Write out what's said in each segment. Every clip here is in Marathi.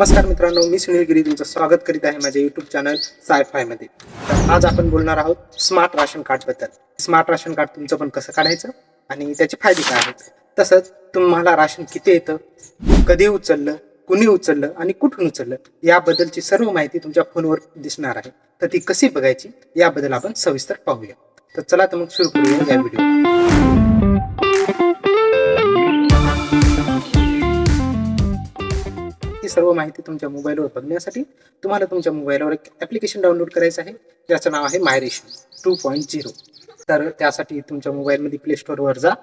नमस्कार मित्रांनो मी सुनील गिरी तुमचं स्वागत करीत आहे माझ्या युट्यूब चॅनल सायफायमध्ये. तर आज आपण बोलणार आहोत स्मार्ट राशन कार्डबद्दल. स्मार्ट राशन कार्ड तुमचं पण कसं काढायचं आणि त्याचे फायदे काय आहेत? तसंच तुम्हाला राशन किती येतं कधी उचललं कुणी उचललं आणि कुठून उचललं याबद्दलची सर्व माहिती तुमच्या फोनवर दिसणार आहे. तर ती कशी बघायची याबद्दल आपण सविस्तर पाहूया. तर चला तर मग सुरू करूया या व्हिडिओ ही सर्व माहिती तुमच्या मोबाईलवर बघण्यासाठी तुम्हाला तुमच्या मोबाईलवर एक ॲप्लिकेशन डाउनलोड करायचं आहे. ज्याचं नाव आहे my ration two point zero तर त्यासाठी तुमच्या मोबाईलमध्ये प्ले स्टोअरवर जा.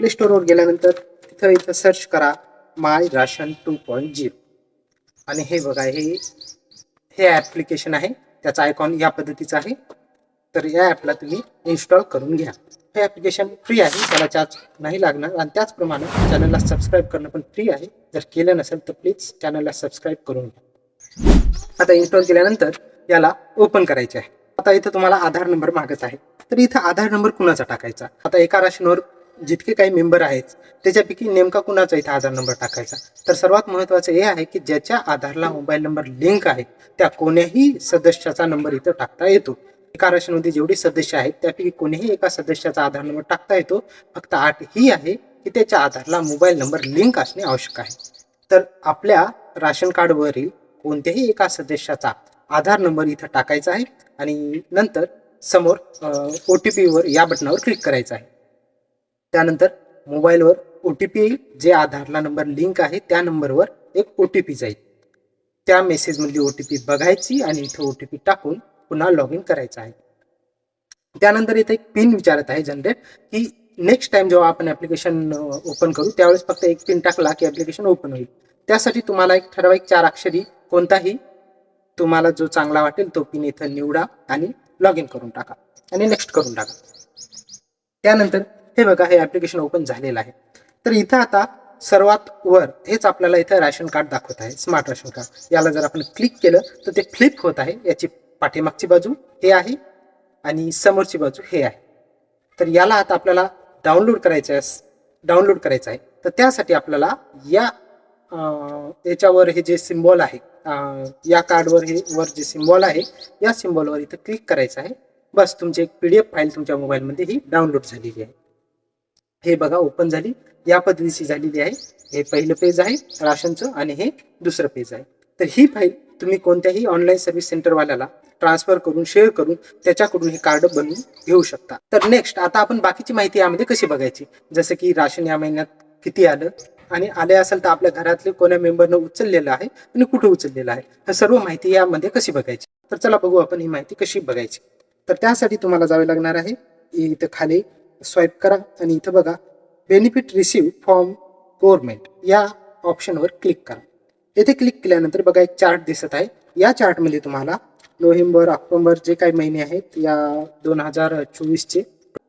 प्ले स्टोअरवर गेल्यानंतर तिथं इथं सर्च करा my ration two point zero आणि हे बघा हे हे ॲप्लिकेशन आहे. त्याचा आयकॉन या पद्धतीचा आहे. तर या ॲपला तुम्ही इन्स्टॉल करून घ्या. हे ॲप्लिकेशन फ्री आहे त्याला चार्ज नाही लागणार आणि त्याचप्रमाणे चॅनलला सबस्क्राईब करणं पण फ्री आहे. जर केलं नसेल तर प्लीज चॅनलला सबस्क्राईब करून घ्या. आता इन्स्टॉल केल्यानंतर याला ओपन करायचे आहे. आता इथं तुम्हाला आधार नंबर मागत आहे. तर इथं आधार नंबर कुणाचा टाकायचा? आता एका राशनवर जितके काही मेंबर आहेत त्याच्यापैकी नेमका कुणाचा इथं आधार नंबर टाकायचा? तर सर्वात महत्वाचं हे आहे की ज्याच्या आधारला मोबाईल नंबर लिंक आहे त्या कोण्याही सदस्याचा नंबर इथं टाकता येतो. एका राशनमध्ये जेवढे सदस्य आहेत त्यापैकी कोणीही एका सदस्याचा आधार नंबर टाकता येतो. फक्त आठ ही आहे की त्याच्या आधारला मोबाईल नंबर लिंक असणे आवश्यक आहे. तर आपल्या राशन कार्डवरील कोणत्याही एका सदस्याचा आधार नंबर इथं टाकायचा आहे आणि नंतर समोर ओ टी पीवर या बटनावर क्लिक करायचं आहे. त्यानंतर मोबाईलवर ओ टी पी जे आधारला नंबर लिंक आहे त्या नंबरवर एक ओ टी पी जाईल. त्या मेसेजमधली ओ टी पी बघायची आणि इथं ओ टी पी टाकून पुन्हा लॉग इन करायचं आहे. त्यानंतर इथे एक पिन विचारत आहे जनरेट की नेक्स्ट टाइम जेव्हा आपण ऍप्लिकेशन ओपन करू त्यावेळेस फक्त एक पिन टाकला की ऍप्लिकेशन ओपन होईल. त्यासाठी तुम्हाला एक ठराविक चार अक्षरी कोणताही तुम्हाला जो चांगला वाटेल तो पिन इथं निवडा आणि लॉग इन करून टाका आणि नेक्स्ट करून टाका. त्यानंतर हे बघा हे ऍप्लिकेशन ओपन झालेलं आहे. तर इथं आता सर्वात वर हेच आपल्याला इथं राशन कार्ड दाखवत आहे स्मार्ट राशन कार्ड. याला जर आपण क्लिक केलं तर ते फ्लिप होत आहे. याची पाठीमागची बाजू हे आहे आणि समोरची बाजू हे आहे. तर याला आता आपल्याला डाउनलोड करायचं आहे डाउनलोड करायचं आहे. तर त्यासाठी आपल्याला या याच्यावर हे जे सिम्बॉल आहे या कार्डवर हे वर जे सिम्बॉल आहे या सिम्बॉलवर इथं क्लिक करायचं आहे. बस तुमची एक पी डी एफ फाईल तुमच्या मोबाईलमध्ये ही डाउनलोड झालेली आहे. हे बघा ओपन झाली. या पद्धतीची झालेली आहे. हे पहिलं पेज आहे राशनचं आणि हे दुसरं पेज आहे. तर ही फाईल तुम्ही कोणत्याही ऑनलाईन सर्व्हिस सेंटरवाल्याला ट्रान्सफर करून शेअर करून त्याच्याकडून हे कार्ड बनवून घेऊ शकता. तर नेक्स्ट आता आपण बाकीची माहिती यामध्ये कशी बघायची? जसं की राशन या महिन्यात किती आलं? आणि आले असेल तर आपल्या घरातले कोण्या मेंबरनं उचललेलं आहे आणि कुठे उचललेलं आहे? हे सर्व माहिती यामध्ये कशी बघायची? तर चला बघू आपण ही माहिती कशी बघायची. तर त्यासाठी तुम्हाला जावे लागणार आहे इथं खाली स्वाईप करा आणि इथं बघा बेनिफिट रिसिव्ह फ्रॉम गव्हर्नमेंट या ऑप्शनवर क्लिक करा. येथे क्लिक केल्यानंतर बघा एक चार्ट दिसत आहे. या चार्टमध्ये तुम्हाला नोव्हेंबर ऑक्टोबर जे काही महिने आहेत या दोन हजार चोवीसचे.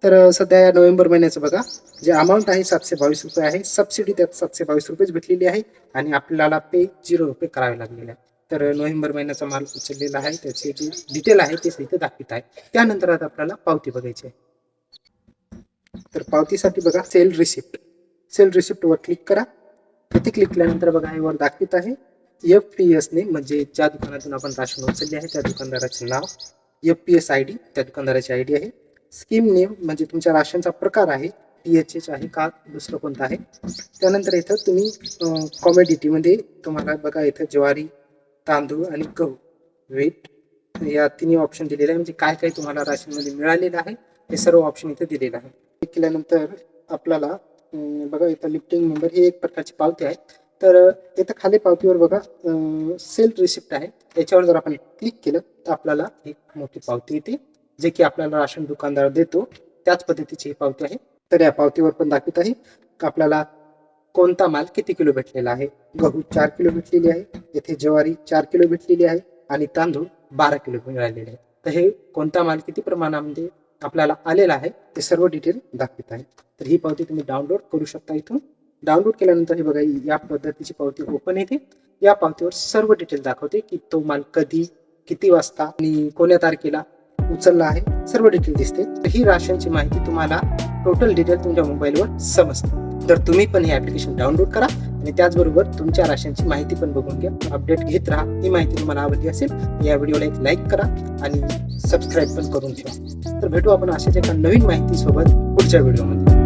तर सध्या या नोव्हेंबर महिन्याचं बघा जे अमाऊंट आहे सातशे बावीस रुपये आहे. सबसिडी त्यात सातशे बावीस रुपयेच भेटलेली आहे आणि आपल्याला पे झिरो रुपये करावे लागलेले आहे तर नोव्हेंबर महिन्याचा माल उचललेला आहे. त्याची जी डिटेल आहे ते इथे दाखवित आहे. त्यानंतर आता आपल्याला पावती बघायची आहे. तर पावतीसाठी बघा सेल रिसिप्ट सेल रिसिप्टवर क्लिक करा. इथे क्लिक केल्यानंतर बघा हे वर दाखवित आहे. एफ पी एसने म्हणजे ज्या दुकानातून आपण राशन उचलले आहे त्या दुकानदाराचे नाव F P S I D त्या दुकानदाराची आय डी आहे. स्कीम नेम म्हणजे तुमच्या राशनचा प्रकार आहे टी एच एच आहे का दुसरं कोणतं आहे? त्यानंतर इथं तुम्ही कॉमेडिटीमध्ये तुम्हाला बघा इथं ज्वारी तांदूळ आणि गहू वेट या तिन्ही ऑप्शन दिलेले आहे. म्हणजे काय काय तुम्हाला राशनमध्ये मिळालेलं आहे हे सर्व ऑप्शन इथं दिलेलं आहे. क्लिक केल्यानंतर आपल्याला बघा इथं लिफ्टिंग नंबर ही एक प्रकारची पावती आहे. तर इथं खाली पावतीवर बघा सेल रिसिप्ट आहे. त्याच्यावर जर आपण क्लिक केलं तर आपल्याला एक मोठी पावती येते जे की आपल्याला राशन दुकानदार देतो. त्याच पद्धतीची ही पावती आहे. तर या पावतीवर पण दाखवत आहे आपल्याला कोणता माल किती किलो भेटलेला आहे. गहू चार किलो भेटलेली आहे येथे ज्वारी चार किलो भेटलेली आहे आणि तांदूळ बारा किलो मिळालेले आहे. तर हे कोणता माल किती प्रमाणामध्ये आपल्याला आलेला आहे ते सर्व डिटेल दाखवित आहे. तर ही पावती तुम्ही डाउनलोड करू शकता इथून. डाउनलोड केल्यानंतर हे बघा या पद्धतीची पावती ओपन येते. या पावतीवर सर्व डिटेल दाखवते की तो माल कधी किती वाजता आणि कोण्या तारखेला उचलला आहे. सर्व डिटेल दिसते. तर ही राशनची माहिती तुम्हाला टोटल डिटेल तुमच्या मोबाईलवर समजते. तर तुम्ही पण हे ऍप्लिकेशन डाउनलोड करा आणि त्याचबरोबर तुमच्या राशनची माहिती पण बघून घ्या. अपडेट घेत राहा. ही माहिती तुम्हाला आवडली असेल या व्हिडिओला एक लाईक करा आणि सबस्क्राईब पण करून ठेवा. तर भेटू आपण अशाच एका नवीन माहिती सोबत पुढच्या व्हिडिओमध्ये